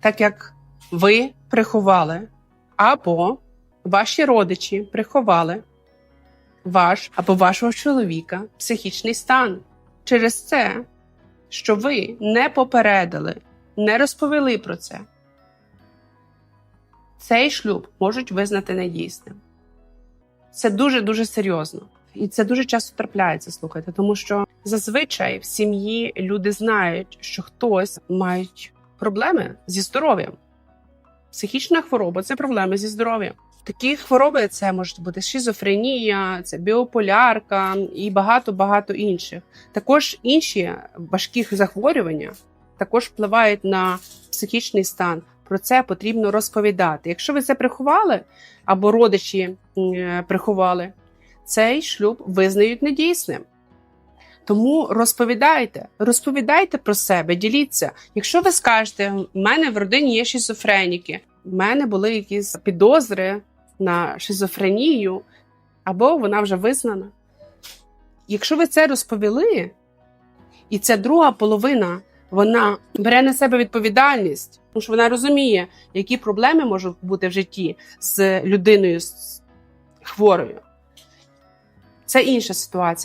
так як ви приховали, або ваші родичі приховали ваш або вашого чоловіка психічний стан через це, що ви не попередили, не розповіли про це. Цей шлюб можуть визнати недійсним. Це дуже дуже серйозно. І це дуже часто трапляється, слухайте, тому що зазвичай в сім'ї люди знають, що хтось має проблеми зі здоров'ям. Психічна хвороба це проблеми зі здоров'ям. Такі хвороби це можуть бути шизофренія, це біополярка і багато багато інших. Також інші важкі захворювання також впливають на психічний стан. Про це потрібно розповідати. Якщо ви це приховали або родичі е, приховали, цей шлюб визнають недійсним. Тому розповідайте, розповідайте про себе, діліться. Якщо ви скажете, в мене в родині є шизофреніки, в мене були якісь підозри на шизофренію, або вона вже визнана. Якщо ви це розповіли, і ця друга половина вона бере на себе відповідальність, тому що вона розуміє, які проблеми можуть бути в житті з людиною з- хворою. Це інша ситуація.